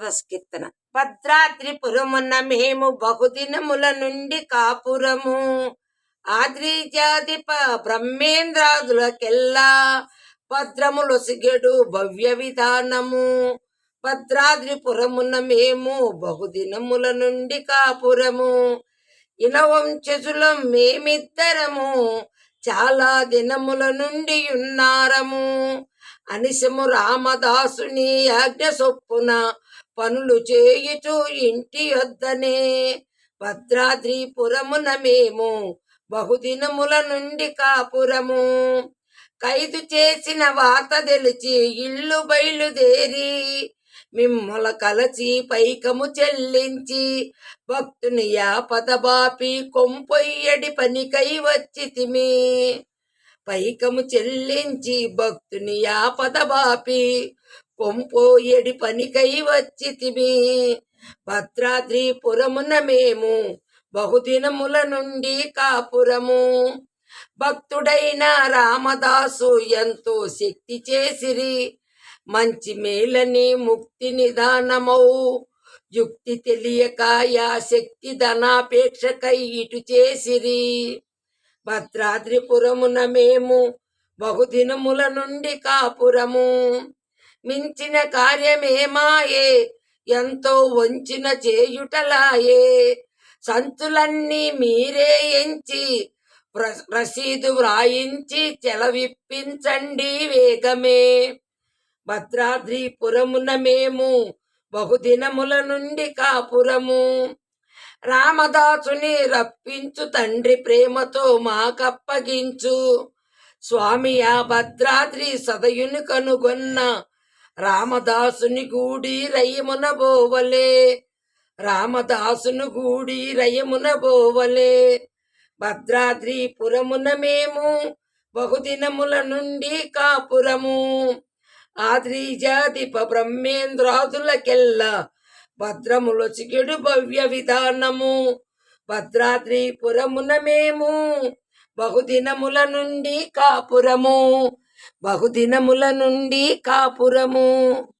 కీర్తన భద్రాద్రిపురమున మేము బహుదినముల నుండి కాపురము. ఆద్రిజాధిప బ్రహ్మేంద్రాదులకెల్లా భద్రములొసిగెడు భవ్య విధానము. భద్రాద్రిపురమున మేము బహుదినముల నుండి కాపురము. ఇనవంశజులం మేమిద్దరము చాలా దినముల నుండి ఉన్నారము. అనిశము రామదాసుని ఆజ్ఞ సొప్పున పనులు చేయుచు ఇంటి వద్దనే భద్రాద్రిపురమున మేము బహుదినముల నుండి కాపురము. ఖైదు చేసిన వాత తెలిచి ఇల్లు బయలుదేరి మిమ్మల కలచి పైకము చెల్లించి భక్తుని యాపద బాపి కొంపొయ్యడి పనికై వచ్చి తిమి. పైకము చెల్లించి భక్తుని యాపద బాపి. కొంపోయడి పనికై వచ్చి తిమి భద్రాద్రిపురమున మేము బహుదినముల నుండి కాపురము. భక్తుడైన రామదాసు ఎంతో శక్తి చేసిరి. మంచి మేలని ముక్తి నిదానమౌ. యుక్తి తెలియక యా శక్తి ధనాపేక్షకై ఇటు చేసిరి. భద్రాద్రిపురమున మేము బహుదినముల నుండి కాపురము. మించిన కార్యమేమాయే ఎంతో వంచిన చేయుటలాయే. సంతులన్నీ మీరే ఎంచి ప్ర- రసీదు వ్రాయించి చెలవిప్పించండి వేగమే. భద్రాద్రిపురమున మేము బహుదినముల నుండి కాపురము. రామదాసుని రప్పించు తండ్రి ప్రేమతో మాకప్పగించు. స్వామి ఆ భద్రాద్రి సదయుని కనుగొన్న రామదాసుని గూడి రయమున బోవలే. రామదాసును గూడి రయమున బోవలే. భద్రాద్రి పురమున మేము బహుదినముల నుండి కాపురము. ఆద్రిజాదిప బ్రహ్మేంద్రాదులకెల్లా భద్రములొచికెడు భవ్య విధానము. భద్రాద్రిపురమున మేము బహుదినముల నుండి కాపురము. బహుదినముల నుండి కాపురము.